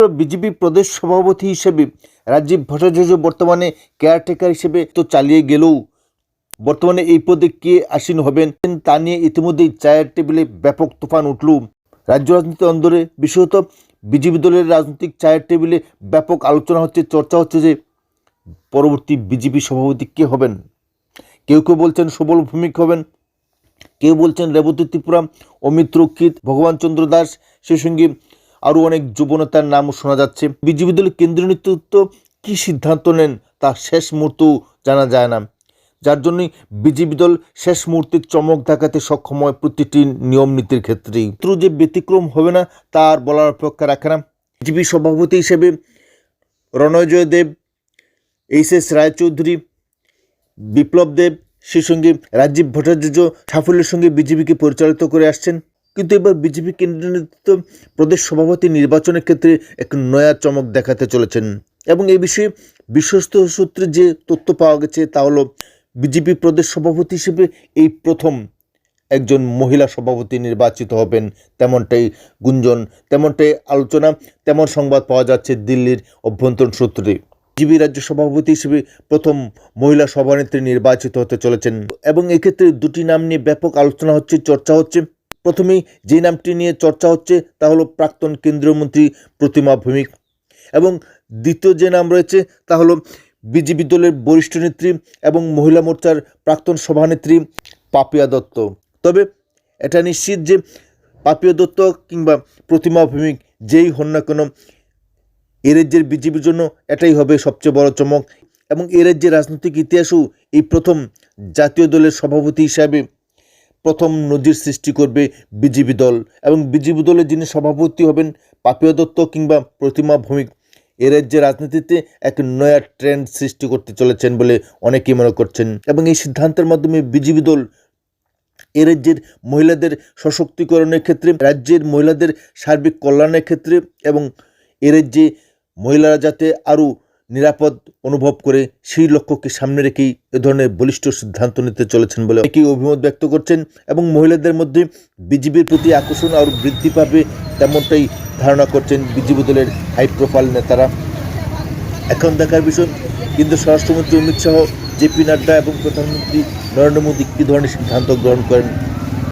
BJP প্রদেশ সভাপতি হিসেবে রাজীব ভট্টাচার্য বর্তমানে কেয়ারটেকার হিসেবে তো চালিয়ে গেলেও বর্তমানে এই পদে কে আসীন হবেন তা নিয়ে ইতিমধ্যেই চায়ের টেবিলে ব্যাপক তুফান উঠল। রাজ্য রাজনীতি অন্দরে বিশেষত বিজেপি দলের রাজনৈতিক চায়ের টেবিলে ব্যাপক আলোচনা হচ্ছে, চর্চা হচ্ছে যে পরবর্তী বিজেপি সভাপতি কে হবেন। কেউ কেউ বলছেন সবল ভূমিক হবেন, কেউ বলছেন রেবতী ত্রিপুরা, অমিত রক্ষিত, ভগবান চন্দ্র দাস, সেই সঙ্গে আরও অনেক যুবনেতার নামও শোনা যাচ্ছে। বিজেপি দলের কেন্দ্রীয় নেতৃত্ব কী সিদ্ধান্ত নেন তা শেষ মুহূর্তেও জানা যায় না। যার জন্যই বিজেপি দল শেষ মুহূর্তে চমক দেখাতে সক্ষম হয় প্রতিটি নিয়ম নীতির ক্ষেত্রেই। মাত্র যে ব্যতিক্রম হবে না তার বলার অপেক্ষা রাখে না। বিজেপি সভাপতি হিসেবে রণজয় দেব, এইচ এস রায়চৌধুরী, বিপ্লব দেব, সেই সঙ্গে রাজীব ভট্টাচার্য, সাফল্যের সঙ্গে বিজেপিকে পরিচালিত করে আসছেন। কিন্তু এবার বিজেপি কেন্দ্রীয় নেতৃত্ব প্রদেশ সভাপতি নির্বাচনের ক্ষেত্রে এক নয়া চমক দেখাতে চলেছেন। এবং এই বিষয়ে বিশ্বস্ত সূত্রে যে তথ্য পাওয়া গেছে তা হলো, বিজেপি প্রদেশ সভাপতি হিসেবে এই প্রথম একজন মহিলা সভাপতি নির্বাচিত হবেন। তেমনটাই গুঞ্জন, তেমনটাই আলোচনা, তেমন সংবাদ পাওয়া যাচ্ছে দিল্লির অভ্যন্তরীণ সূত্রে। বিজেপি রাজ্য সভাপতি হিসেবে প্রথম মহিলা সভানেত্রী নির্বাচিত হতে চলেছেন। এবং এক্ষেত্রে দুটি নাম নিয়ে ব্যাপক আলোচনা হচ্ছে, চর্চা হচ্ছে। প্রথমেই যে নামটি নিয়ে চর্চা হচ্ছে তা হলো প্রাক্তন কেন্দ্রীয় মন্ত্রী প্রতিমা ভৌমিক। এবং দ্বিতীয় যে নাম রয়েছে তা হলো বিজেপি দলের বরিষ্ঠ নেত্রী এবং মহিলা মোর্চার প্রাক্তন সভানেত্রী পাপিয়া দত্ত। তবে এটা নিশ্চিত যে পাপিয়া দত্ত কিংবা প্রতিমা ভৌমিক যেই হন না কেন, এ রাজ্যের বিজেপির জন্য এটাই হবে সবচেয়ে বড় চমক। এবং এ রাজ্যের রাজনৈতিক ইতিহাসেও এই প্রথম জাতীয় দলের সভাপতি হিসাবে প্রথম নজির সৃষ্টি করবে বিজেপি দল এবং বিজেপি দলের যিনি সভাপতি হবেন পাপিয়া দত্ত কিংবা প্রতিমা ভৌমিক, এ রাজ্যের রাজনীতিতে এক নয়া ট্রেন্ড সৃষ্টি করতে চলেছেন বলে অনেকেই মনে করছেন এবং এই সিদ্ধান্তের মাধ্যমে বিজেপি দল এ রাজ্যের মহিলাদের সশক্তিকরণের ক্ষেত্রে, রাজ্যের মহিলাদের সার্বিক কল্যাণের ক্ষেত্রে এবং এ রাজ্যে মহিলারা যাতে আরও নিরাপদ অনুভব করে সেই লক্ষ্যকে সামনে রেখেই এ ধরনের বলিষ্ঠ সিদ্ধান্ত নিতে চলেছেন বলে অনেকেই অভিমত ব্যক্ত করছেন এবং মহিলাদের মধ্যে বিজেপির প্রতি আকর্ষণ আরও বৃদ্ধি পাবে তেমনটাই ধারণা করছেন বিজেপি দলের হাই প্রোফাইল নেতারা। এখন দেখার বিষয় কিন্তু স্বরাষ্ট্রমন্ত্রী অমিত শাহ, জেপি নাড্ডা এবং প্রধানমন্ত্রী নরেন্দ্র মোদী কী ধরনের সিদ্ধান্ত গ্রহণ করেন